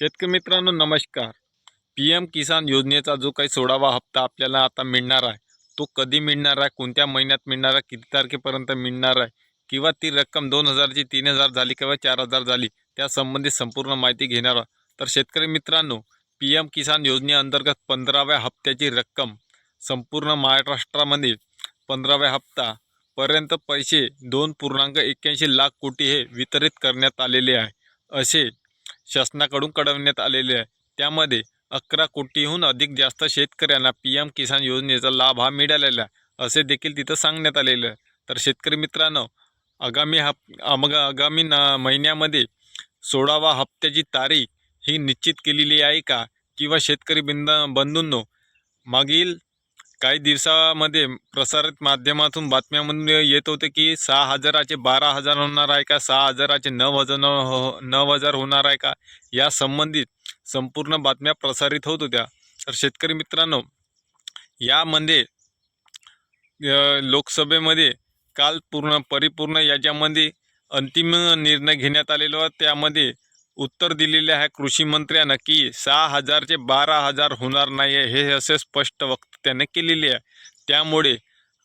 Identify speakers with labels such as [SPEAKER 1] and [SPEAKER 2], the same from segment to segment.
[SPEAKER 1] शेतकरी मित्रांनो नमस्कार पी एम किसान योजनेचा जो काही सोळावा हप्ता आपल्याला आता मिळणार आहे तो कधी मिळणार आहे कोणत्या महिन्यात मिळणार आहे किती तारखेपर्यंत मिळणार आहे किंवा ती रक्कम दोन हजारची तीन हजार झाली किंवा चार हजार झाली त्यासंबंधी संपूर्ण माहिती घेणार आहोत. तर शेतकरी मित्रांनो पी एम किसान योजनेअंतर्गत पंधराव्या हप्त्याची रक्कम संपूर्ण महाराष्ट्रामध्ये पंधराव्या हप्तापर्यंत पैसे दोन पूर्णांक एक्क्याऐंशी लाख कोटी हे वितरित करण्यात आलेले आहे असे शासनाकडून कळवण्यात आलेले आहे. त्यामध्ये अकरा कोटीहून अधिक जास्त शेतकऱ्यांना पी एम किसान योजनेचा लाभ हा मिळालेला आहे असे देखील तिथं सांगण्यात आलेलं आहे. तर शेतकरी मित्रांनो आगामी हप आमग आगामी न महिन्यामध्ये सोळावा हप्त्याची तारीख ही निश्चित केलेली आहे का? किंवा शेतकरी बिंद बंधूंनो मागील काही दिवसामध्ये प्रसारित माध्यमातून बातम्यामधून येत होते की सहा हजाराचे बारा हजार होणार आहे का? सहा हजाराचे नऊ हजार हो- नऊ हजार होणार आहे का? या संबंधित संपूर्ण बातम्या प्रसारित होत होत्या. तर शेतकरी मित्रांनो यामध्ये लोकसभेमध्ये काल पूर्ण परिपूर्ण याच्यामध्ये अंतिम निर्णय घेण्यात आलेला त्यामध्ये उत्तर दिलेले आहे कृषी मंत्र्यानं की सहा हजारचे बारा हजार होणार नाही आहे हे असे स्पष्ट वक्त त्याने केलेले आहे. त्यामुळे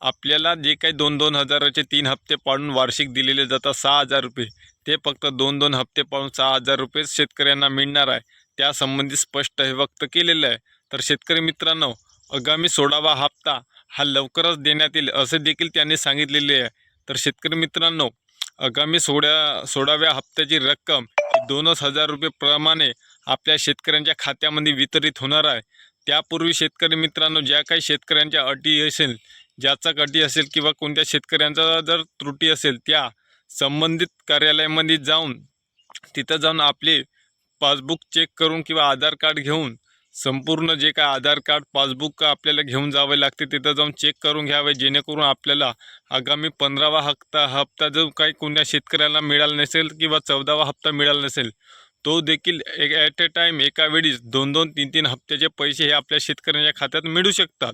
[SPEAKER 1] आपल्याला जे काही दोन दोन हजाराचे तीन हप्ते पाडून वार्षिक दिलेले जातात सहा हजार रुपये ते फक्त दोन दोन हप्ते पाडून सहा हजार रुपये शेतकऱ्यांना मिळणार आहे. त्यासंबंधी स्पष्ट हे वक्त केलेलं आहे. तर शेतकरी मित्रांनो आगामी सोळावा हप्ता हा लवकरच देण्यात येईल असे देखील त्यांनी सांगितलेले आहे. तर शेतकरी मित्रांनो आगामी सोळा सोळाव्या हप्त्याची रक्कम दोनच हजार रुपये प्रमाणे आपल्या शेतकऱ्यांच्या खात्यामध्ये वितरित होणार आहे. त्यापूर्वी शेतकरी मित्रांनो ज्या काही शेतकऱ्यांच्या अटी असेल ज्याचा अटी असेल किंवा कोणत्या शेतकऱ्यांचा जर त्रुटी असेल त्या संबंधित कार्यालयामध्ये जाऊन तिथं जाऊन आपले पासबुक चेक करून किंवा आधार कार्ड घेऊन संपूर्ण जे काय आधार कार्ड पासबुक आपल्याला घेऊन जावे लागते तिथं जाऊन चेक करून घ्यावे जेणेकरून आपल्याला आगामी पंधरावा हप्ता हप्ता जो काही कोणत्या शेतकऱ्याला मिळाला नसेल किंवा चौदावा हप्ता मिळाला नसेल तो देखील एक ॲट ए टाईम एका वेळीच दोन दोन तीन तीन हप्त्याचे पैसे हे आपल्या शेतकऱ्यांच्या खात्यात मिळू शकतात.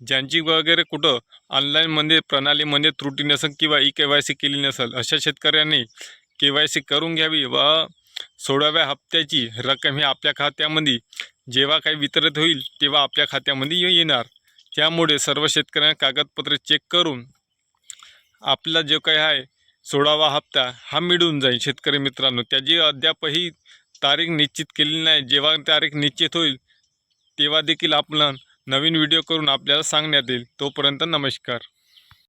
[SPEAKER 1] ज्यांची वगैरे कुठं ऑनलाईनमध्ये प्रणालीमध्ये त्रुटी नसेल किंवा ई के वाय सी केली नसेल अशा शेतकऱ्यांनी के वाय सी करून घ्यावी व सोळाव्या हप्त्याची रक्कम ही आपल्या खात्यामध्ये जेव्हा काही वितरित होईल तेव्हा आपल्या खात्यामध्ये येणार. त्यामुळे सर्व शेतकऱ्यांना कागदपत्रे चेक करून आपला जो काही आहे सोळावा हप्ता हा मिळून जाईल. शेतकरी मित्रांनो त्याची अद्यापही तारीख निश्चित केलेली नाही. जेव्हा तारीख निश्चित होईल तेव्हा देखील आपण नवीन व्हिडिओ करून आपल्याला सांगण्यात येईल. तोपर्यंत नमस्कार.